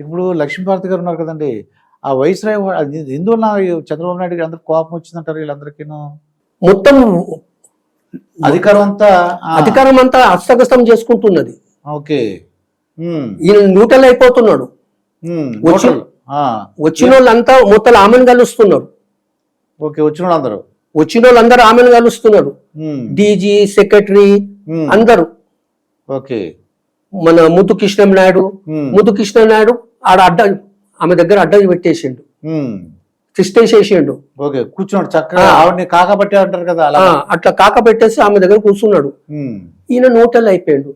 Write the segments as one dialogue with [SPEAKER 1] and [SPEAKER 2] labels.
[SPEAKER 1] ఇప్పుడు లక్ష్మీభారతి గారు ఉన్నారు కదండి. ఆ వైస్రాయ్ ఎందువల్ల చంద్రబాబు నాయుడు గారు అందరికి కోపం వచ్చిందంటారు వీళ్ళందరికీ
[SPEAKER 2] మొత్తం
[SPEAKER 1] అధికారం అంతా
[SPEAKER 2] అధికారం అంతా హస్తగస్తం చేసుకుంటున్నది.
[SPEAKER 1] ఓకే.
[SPEAKER 2] ఈయన న్యూట్రల్ అయిపోతున్నాడు. వచ్చిన వాళ్ళంతా మొత్తం ఆమెను కలుస్తున్నారు.
[SPEAKER 1] ఓకే వచ్చిన వాళ్ళందరూ
[SPEAKER 2] వచ్చిన వాళ్ళందరూ ఆమెను కలుస్తున్నారు. డీజీ సెక్రటరీ అందరూ.
[SPEAKER 1] ఓకే.
[SPEAKER 2] మన ముద్దు కృష్ణ నాయుడు ముద్దు కృష్ణ నాయుడు ఆడ అడ్డ ఆమె దగ్గర అడ్డ పెట్టేసిండు.
[SPEAKER 1] ఉమ్,
[SPEAKER 2] చేసేసిండు
[SPEAKER 1] ఓకే కూర్చున్నాడు చక్కగా. ఆవిడని కాకపట్టి అంటారు కదా అలా.
[SPEAKER 2] అట్లా కాక పెట్టేసి ఆమె దగ్గర కూర్చున్నాడు. ఈయన న్యూట్రల్ అయిపోయాడు.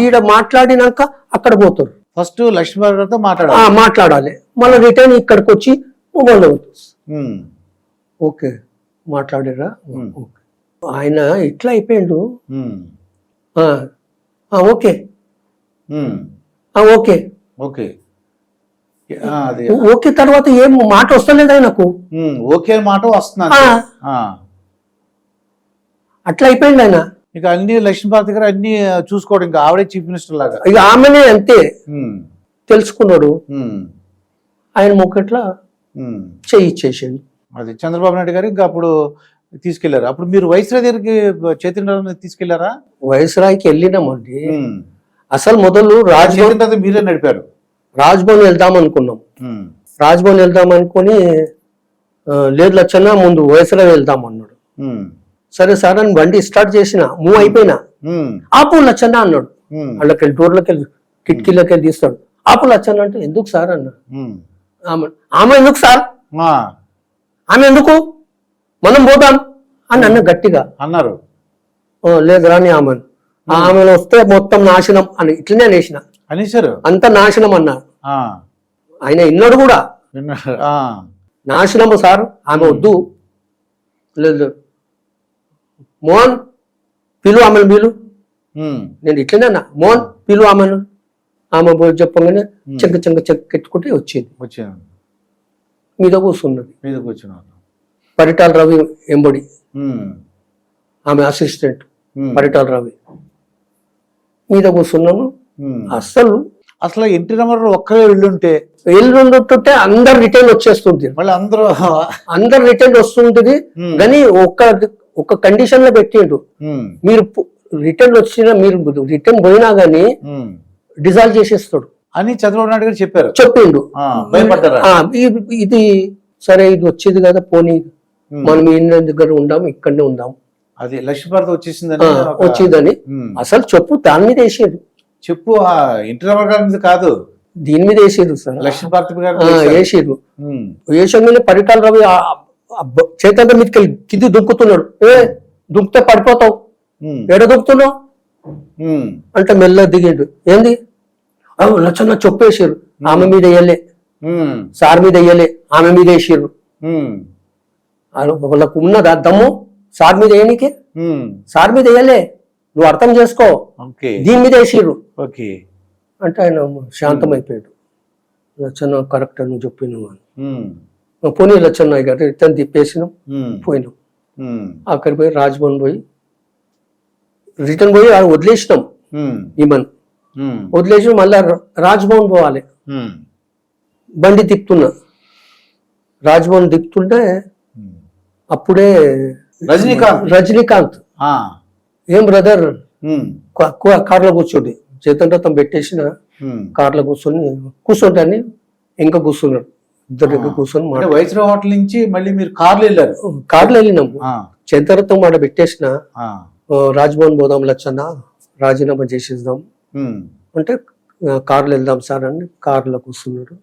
[SPEAKER 2] ఈడ మాట్లాడినాక అక్కడ పోతారు.
[SPEAKER 1] ఫస్ట్
[SPEAKER 2] ఆ,
[SPEAKER 1] మాట్లాడాలి.
[SPEAKER 2] మాట్లాడాలి. మళ్ళీ రిటర్న్ ఇక్కడికి వచ్చి
[SPEAKER 1] ఉమ్,
[SPEAKER 2] ఓకే మాట్లాడారా. ఆయన ఇట్లా అయిపోయిండు. ఓకే. ఓకే.
[SPEAKER 1] ఓకే.
[SPEAKER 2] ఓకే తర్వాత ఏం మాట వస్తలేదు ఆయనకు
[SPEAKER 1] ఓకే మాట వస్తున్నాను.
[SPEAKER 2] ఆ. అట్లా అయిపోయింది ఆయన.
[SPEAKER 1] ఇక అన్ని లక్ష్మీభారతి గారు అన్ని చూసుకోవడం ఇంకా ఆవిడే చీఫ్ మినిస్టర్ లాగా.
[SPEAKER 2] ఇక ఆమెనే అంతే. తెలుసుకున్నాడు. ఆయన మొక్కట్లా. చెయ్యి ఇచ్చేసిండు
[SPEAKER 1] అది చంద్రబాబు నాయుడు గారు ఇంకా అప్పుడు తీసుకెళ్ళారు? అప్పుడు మీరు వైస్రాయ్ దగ్గరికి చైతన్య తీసుకెళ్ళారా?
[SPEAKER 2] వయసురాయికి వెళ్ళినామండి. అసలు మొదలు రాజ్భవన్
[SPEAKER 1] రథం మీరే నడిపారు.
[SPEAKER 2] రాజ్భవన్ వెళ్దాం అనుకున్నాం. రాజ్భవన్ వెళ్దాం అనుకుని లేదు లచ్చన్న ముందు వయసురాయి వెళ్దాం అన్నాడు. సరే సార్ అని బండి స్టార్ట్ చేసిన మూవ్ అయిపోయినా. ఆపు లచ్చన్న అన్నాడు. వాళ్ళకి వెళ్ళి డోర్లోకి వెళ్ళి కిటికీలోకి వెళ్ళి తీస్తాడు. ఆపు లచ్చన్న అంటే ఎందుకు సార్? అన్నాడు. ఆమె ఆమె ఎందుకు సార్? ఆమె ఎందుకు? మనం పోదాం. అని అన్న గట్టిగా.
[SPEAKER 1] అన్నారు.
[SPEAKER 2] "ఓ, లేదు రాని ఆమె. ఆమెను వస్తే మొత్తం నాశనం అని ఇట్లనే అనేసిన.
[SPEAKER 1] అనేసారు
[SPEAKER 2] అంత నాశనం అన్నా.
[SPEAKER 1] ఆ,
[SPEAKER 2] ఆయన ఇన్నాడు కూడా. నాశనము సార్ ఆమె వద్దు. లేదు. మోహన్ పిలు ఆమెను పిలు. నేను ఇట్లనే అన్నా. మోహన్ పిలు ఆమెను. ఆమె చెప్పగానే చెక్క చెక్క చెక్క కెట్టుకుంటే వచ్చింది.
[SPEAKER 1] వచ్చాను
[SPEAKER 2] మీద కూర్చున్నది.
[SPEAKER 1] మీద కూర్చున్నారు
[SPEAKER 2] పరిటాల రవి ఎంబడి ఆమె అసిస్టెంట్. పరిటాల రవి. మీద కూర్చున్నాను. అస్సలు
[SPEAKER 1] అసలు ఎన్టీ రామారావు ఒక్కరే వెళ్ళుంటే?
[SPEAKER 2] ఎల్లుంటుంటే అందరు రిటర్న్ వచ్చేస్తుంది
[SPEAKER 1] మళ్ళీ అందరూ
[SPEAKER 2] అందరు రిటర్న్ వస్తుంటుంది. కానీ ఒక్క ఒక కండిషన్లో పెట్టిండు మీరు రిటర్న్ వచ్చినా మీరు రిటర్న్ పోయినా గానీ. డిజాల్వ్ చేసేస్తాడు.
[SPEAKER 1] అని చంద్రబాబు నాయుడు గారు చెప్పారు.
[SPEAKER 2] చెప్పిండు. ఇది- సరే ఇది వచ్చేది కదా పోనీ. మనం ఈయన దగ్గర ఉందాం ఇక్కడనే ఉందాం.
[SPEAKER 1] అది లక్ష్మీభారతి వచ్చేసిందని
[SPEAKER 2] వచ్చిందని. అసలు చెప్పు దాని మీద వేసారు
[SPEAKER 1] చెప్పు గారి మీద కాదు.
[SPEAKER 2] దీని మీద వేసారు సార్.
[SPEAKER 1] లక్ష్మీభారతి
[SPEAKER 2] ఆ,
[SPEAKER 1] మీద
[SPEAKER 2] వేసంగానే పరిటాల రవి చైతన్య మీదకి వెళ్ళి కింది దుంకుతున్నాడు. ఏ దుంకితే పడిపోతావు. ఎడ దుంకుతున్నావు? అంటే మెల్ల దిగిండు. ఏంది? లచ్చన్న చొప్పేసారు ఆమె మీద వేయలే. సార్ మీద వేయలే. ఆమె మీద వేసారు వాళ్ళకు ఉన్నదా దమ్ము? సార్ మీద వేయనికే
[SPEAKER 1] ఉమ్.
[SPEAKER 2] సార్ మీద వేయలే నువ్వు అర్థం చేసుకో. దీని మీద వేసిర్రు
[SPEAKER 1] ఓకే.
[SPEAKER 2] అంటే ఆయన శాంతమైపోయాడు. లచ్చన్న కరెక్ట్ అని చెప్పినావు అని. పోనీ లచ్చన్న గారు రిటర్న్ తిప్పేసినాం పోయినాం. అక్కడికి పోయి రాజ్భవన్ పోయి రిటర్న్ పోయి వదిలేసినాం. ఈమెన్. వదిలేసి మళ్ళా రాజ్భవన్ పోవాలి. బండి తిప్పుతున్నా. రాజ్భవన్ తిప్పుతుంటే. అప్పుడే
[SPEAKER 1] రజనీకాంత్.
[SPEAKER 2] రజనీకాంత్. ఏం బ్రదర్
[SPEAKER 1] ఉమ్,
[SPEAKER 2] కార్లో కూర్చోండి. చేతన్ రథం పెట్టేసిన. కార్లో కూర్చొని కూర్చుంటే అని ఇంకా కూర్చున్నాడు. ఇద్దరు దగ్గర కూర్చొని
[SPEAKER 1] వైస్రాయ్ హోటల్ నుంచి మళ్ళీ మీరు కార్లు వెళ్ళారు?
[SPEAKER 2] కార్లో వెళ్ళినాము.
[SPEAKER 1] ఆ,
[SPEAKER 2] చేతరథం మాట పెట్టేసిన
[SPEAKER 1] ఆ,
[SPEAKER 2] "ఓ, రాజ్భవన్ పోదాం లచ్చన్న రాజీనామా చేసేద్దాం. అంటే "ఆ, కార్లో వెళ్దాం సార్ అని కార్లో కూర్చున్నాడు.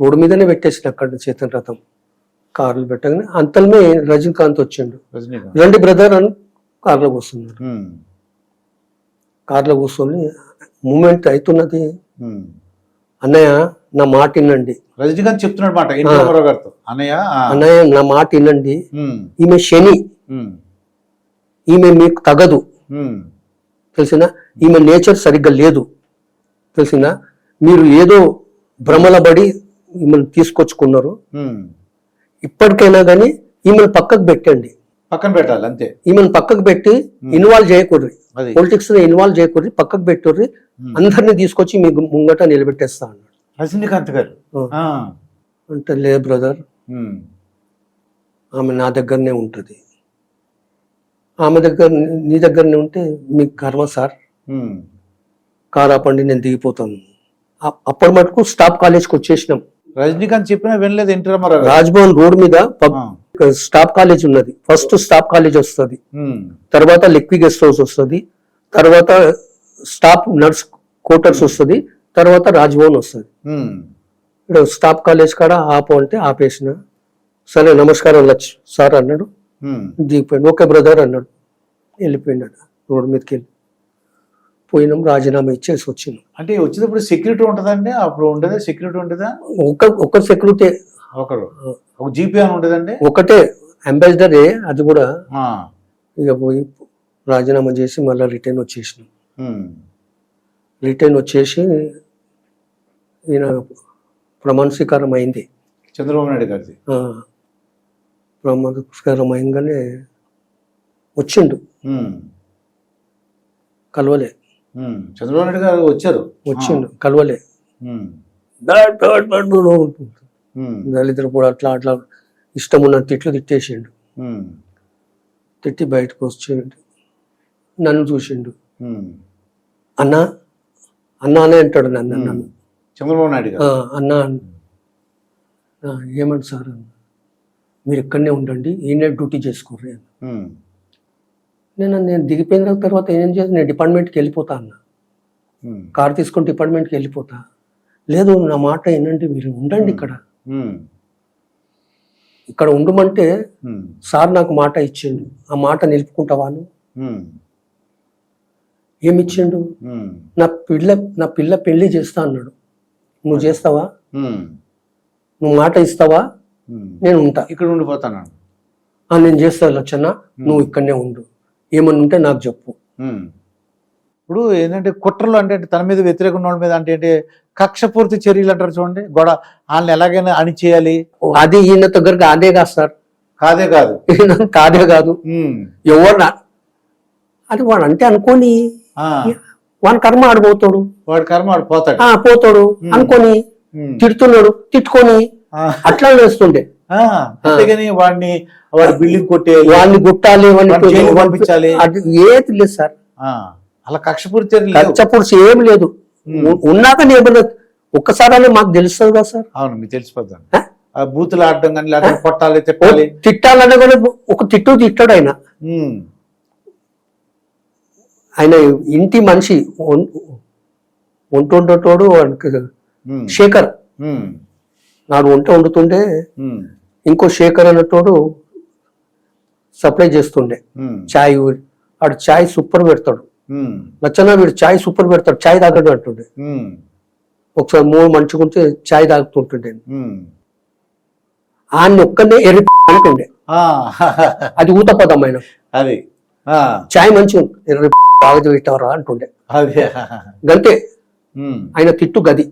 [SPEAKER 2] రోడ్డు మీదనే పెట్టేసిన అక్కడ చేతన్ రథం. కార్లు పెట్టగానే అంతలమే రజనీకాంత్ వచ్చిండు. రండి బ్రదర్ అని కార్లో కూర్చున్నాడు.
[SPEAKER 1] ఉమ్,
[SPEAKER 2] కార్లో కూర్చొని మూమెంట్ అవుతున్నది. అన్నయ్య నా మాట వినండి.
[SPEAKER 1] రజనీకాంత్ చెప్తున్నాడు మాట గారితో. అన్నయ్య
[SPEAKER 2] అన్నయ్య నా మాట వినండి. ఈమె శని. ఈమె మీకు తగదు. తెలిసినా ఈమె నేచర్ సరిగ్గా లేదు. తెలిసినా మీరు ఏదో భ్రమలబడి ఈమెను తీసుకొచ్చుకున్నారు. ఇప్పటికైనా కానీ ఈమెను పక్కకు పెట్టండి.
[SPEAKER 1] పక్కన పెట్టాలి అంతే.
[SPEAKER 2] ఈమెను పక్కకు పెట్టి ఇన్వాల్వ్ చేయకూడదు. పొలిటిక్స్లో ఇన్వాల్వ్ చేయకూడదు పక్కకు పెట్టుర్రి అందరినీ తీసుకొచ్చి మీ ముంగట నిలబెట్టేస్తా అన్నాడు.
[SPEAKER 1] రజనీకాంత్ గారు.
[SPEAKER 2] అంటే లే బ్రదర్. ఆమె నా దగ్గరనే ఉంటుంది. ఆమె దగ్గర నీ దగ్గరనే ఉంటే మీకు కర్మ సార్.
[SPEAKER 1] ఉమ్.
[SPEAKER 2] కార్ ఆపండి నేను దిగిపోతాను. అప్పటి మటుకు స్టాప్ కాలేజ్కి వచ్చేసినాం.
[SPEAKER 1] రజనీకాంత్ చెప్పినా వినలేదు ఎన్టీ రామారావు.
[SPEAKER 2] రాజ్భవన్ రోడ్ మీద. స్టాప్ కాలేజ్ ఉన్నది. ఫస్ట్ స్టాప్ కాలేజ్ వస్తుంది. తర్వాత లెక్వి గెస్ట్ హౌస్ వస్తుంది. తర్వాత స్టాప్ నర్స్ క్వార్టర్స్ వస్తుంది. తర్వాత రాజ్భవన్ వస్తుంది. ఇక్కడ స్టాప్ కాలేజ్ కాడ ఆపు అంటే ఆపేసిన. సరే నమస్కారం లచ్ సార్ అన్నాడు. దిగిపోయాడు. ఓకే బ్రదర్ అన్నాడు. వెళ్ళిపోయినాడు రోడ్డు మీదకి వెళ్ళి. పోయినాం రాజీనామా ఇచ్చేసి వచ్చినాం.
[SPEAKER 1] అంటే వచ్చేటప్పుడు సెక్యూరిటీ ఉంటుందండి? అప్పుడు ఉండదా? సెక్యూరిటీ ఉంటుందా
[SPEAKER 2] ఒక ఒక సెక్యూరిటీ
[SPEAKER 1] ఒకరు. ఒక జీపీ అని ఉంటుందండి
[SPEAKER 2] ఒకటే అంబాసిడరే అది కూడా. ఇక పోయి రాజీనామా చేసి మళ్ళీ రిటర్న్ వచ్చేసినాం. రిటర్న్ వచ్చేసి ఈయన ప్రమాణ స్వీకారం అయింది.
[SPEAKER 1] చంద్రబాబు నాయుడు గారిది.
[SPEAKER 2] ప్రమాణ స్వీకారం అయింగానే వచ్చిండు. కలవలే.
[SPEAKER 1] చంద్రబాబు నాయుడు గారు వచ్చారు.
[SPEAKER 2] వచ్చిండు. కలవలే. దళితులు కూడా అట్లా అట్లా ఇష్టం ఉన్న తిట్లు తిట్టేసిండు. తిట్టి బయటకు వచ్చిండు. నన్ను చూసిండు. అన్నా అన్నా అనే అంటాడు నన్ను నన్ను.
[SPEAKER 1] చంద్రబాబు నాయుడు
[SPEAKER 2] అన్నా ఏమండి సార్ మీరు ఇక్కడనే ఉండండి. ఈయనే డ్యూటీ చేసుకోర్రి
[SPEAKER 1] ఉమ్.
[SPEAKER 2] నేను నేను దిగిపోయిన తర్వాత ఏం చేసి నేను డిపార్ట్మెంట్కి వెళ్ళిపోతా అన్న. కార్ తీసుకొని డిపార్ట్మెంట్కి వెళ్ళిపోతా. లేదు నా మాట ఏంటంటే మీరు ఉండండి ఇక్కడ. ఇక్కడ ఉండమంటే. సార్ నాకు మాట ఇచ్చిండు. ఆ మాట నిలుపుకుంటావా నువ్వు
[SPEAKER 1] ఉమ్.
[SPEAKER 2] ఏమి ఇచ్చిండు
[SPEAKER 1] ఉమ్.
[SPEAKER 2] నా పిల్ల నా పిల్ల పెళ్ళి చేస్తా అన్నాడు. నువ్వు చేస్తావా. నువ్వు మాట ఇస్తావా. నేను ఉంటా.
[SPEAKER 1] ఇక్కడ ఉండిపోతాను
[SPEAKER 2] నేను చేస్తా లచ్చన్న. నువ్వు ఇక్కడనే ఉండు. ఏమన్నా ఉంటే నాకు చెప్పు.
[SPEAKER 1] ఇప్పుడు ఏంటంటే కుట్రలు అంటే తన మీద వ్యతిరేక ఉన్న వాళ్ళ మీద అంటే ఏంటి? కక్షపూర్తి చర్యలు అంటారు చూడండి. గొడవ వాళ్ళని ఎలాగైనా అణిచేయాలి.
[SPEAKER 2] అది ఈయన దగ్గరకు అదే కాదు సార్.
[SPEAKER 1] కాదే కాదు.
[SPEAKER 2] కాదే కాదు. ఎవరు అది వాడు అంటే అనుకోని. వాని కర్మ ఆడిపోతాడు
[SPEAKER 1] వాడి కర్మ వాడు పోతాడు.
[SPEAKER 2] ఆ పోతాడు. అనుకొని. తిడుతున్నాడు. తిట్టుకొని. అట్లా వేస్తుండే
[SPEAKER 1] అంతేగాని వాడిని వాడి బిల్డింగ్ కొట్టేయాలి
[SPEAKER 2] వాడిని వాడిని
[SPEAKER 1] జైలుకి పంపించాలి.
[SPEAKER 2] అది ఏది లేదు సార్.
[SPEAKER 1] అలా కక్షపూర్తి.
[SPEAKER 2] కచ్చపురుషు ఏం లేదు ఉన్నాక ఏమన్నా ఒక్కసారి మాకు తెలుస్తుంది కదా సార్
[SPEAKER 1] అవును మీకు?
[SPEAKER 2] ఆ
[SPEAKER 1] బూతులు ఆడడం కానీ లేకపోతే కొట్టాలి తిట్టాలి
[SPEAKER 2] తిట్టాలన్నా కూడా ఒక తిట్టు తిట్టాడు ఆయన. ఆయన ఇంటి మనిషి ఒం- వంటుండేటోడు వాడికి
[SPEAKER 1] ఉమ్.
[SPEAKER 2] శేఖర్. నాడు వంట వండుతుండే. ఇంకో శేఖర్ అన్నటోడు సప్లై చేస్తుండే. చాయ్ వాడు చాయ్ సూపర్ పెడతాడు. నచ్చనా వీడు చాయ్ సూపర్ పెడతాడు చాయ్ తాగడు అంటుండే. ఒకసారి మూడు మంచిగా ఉంటే చాయ్ తాగుతుంటుండే. ఆయన ఒక్కనే ఎర్రి అంటుండే. అది ఊత పదం ఆయన
[SPEAKER 1] అది.
[SPEAKER 2] చాయ్ మంచిగా. ఎర్రి బాగా పెట్టారా అంటుండే
[SPEAKER 1] ఉమ్.
[SPEAKER 2] ఆయన తిట్టు గది.